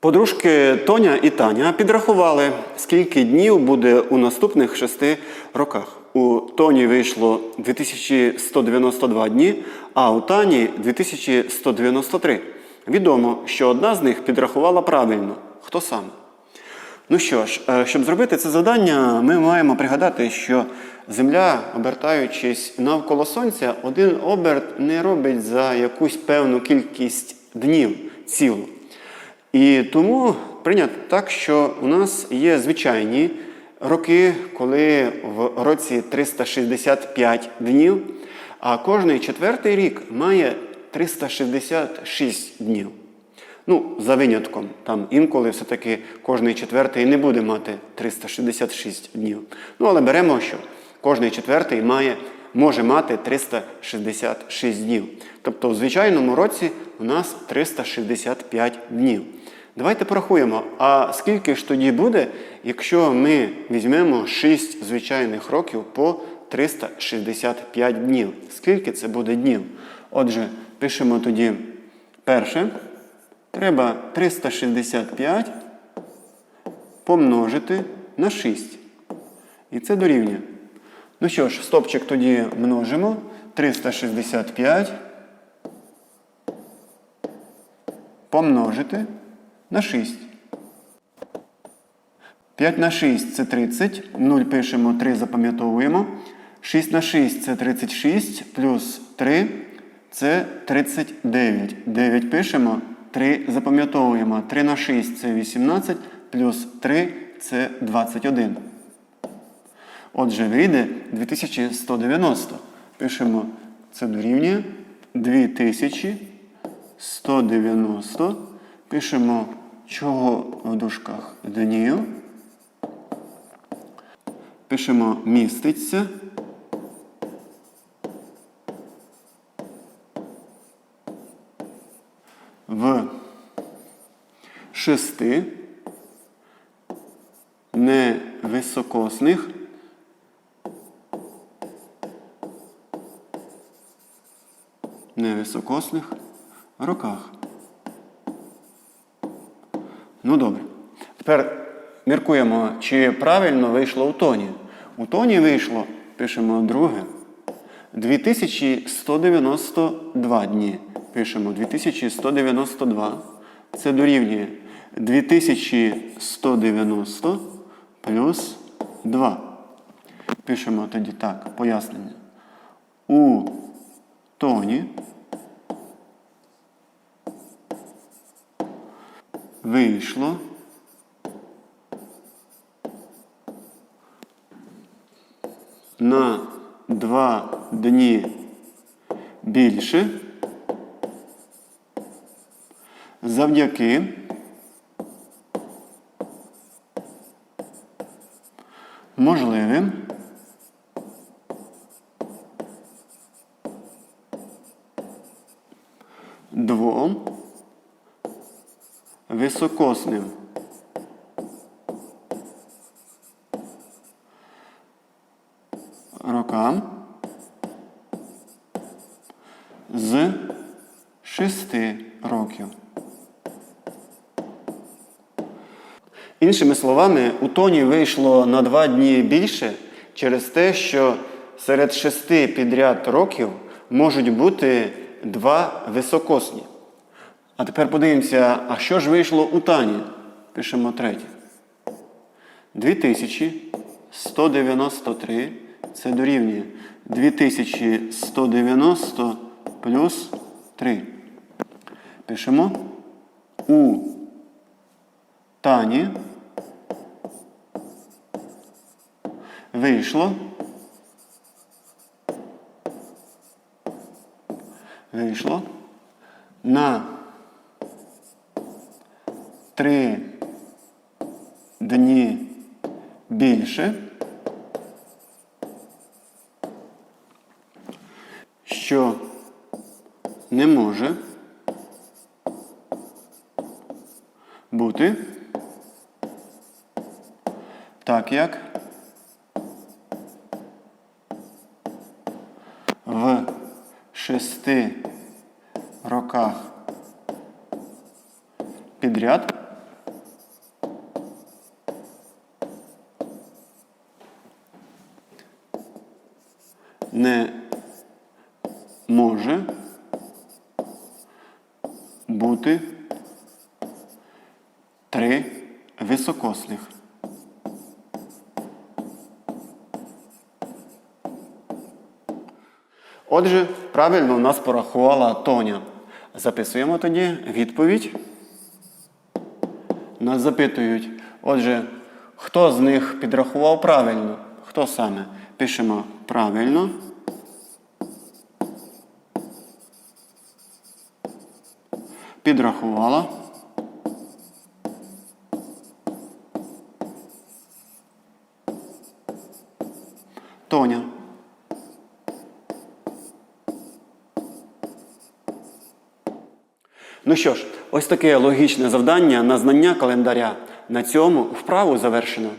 Подружки Тоня і Таня підрахували, скільки днів буде у наступних шести роках. У Тоні вийшло 2192 дні, а у Тані 2193. Відомо, що одна з них підрахувала правильно. Хто саме? Ну що ж, е, щоб зробити це завдання, ми маємо пригадати, що Земля, обертаючись навколо Сонця, один оберт не робить за якусь певну кількість днів цілу. І тому прийнято так, що у нас є звичайні роки, коли в році 365 днів, а кожний четвертий рік має 366 днів. Ну, за винятком, там інколи все-таки кожний четвертий не буде мати 366 днів. Ну, але беремо, що кожний четвертий має, може мати 366 днів. Тобто в звичайному році у нас 365 днів. Давайте порахуємо, а скільки ж тоді буде, якщо ми візьмемо 6 звичайних років по 365 днів? Скільки це буде днів? Отже, пишемо тоді перше. Треба 365 помножити на 6. І це дорівнює. Ну що ж, стопчик тоді множимо. 365 помножити на 6. 5 на 6 це 30. 0 пишемо, 3 запам'ятовуємо. 6 на 6 це 36, плюс 3 це 39. 9 пишемо, 3 запам'ятовуємо. 3 на 6 це 18, плюс 3 це 21. Отже, вийде 2190. Пишемо, це дорівнює 2190. Пишемо, чого в дужках днів. Пишемо міститься. В шести невисокосних невисокосних роках. Ну добре. Тепер міркуємо, чи правильно вийшло у тоні. У тоні вийшло, пишемо друге, 2192 дні. Пишемо 2192. Це дорівнює 2190 плюс 2. Пишемо тоді так, пояснення. У тоні. Вийшло. На два дні більше. Завдяки можливим високосним рокам з шести років. Іншими словами, у тоні вийшло на два дні більше через те, що серед шести підряд років можуть бути два високосні. А тепер подивимося, а що ж вийшло у Тані? Пишемо третє. 2193 це дорівнює 2190 плюс 3. Пишемо у Тані вийшло. Вийшло на три дні більше, що не може бути так як в шести роках підряд не може бути три високосних. Отже, правильно у нас порахувала Тоня. Записуємо тоді відповідь. Нас запитують. Отже, хто з них підрахував правильно? Хто саме? Пишемо правильно. Підрахувала. Тоня. Ну що ж, ось таке логічне завдання на знання календаря. На цьому вправу завершено.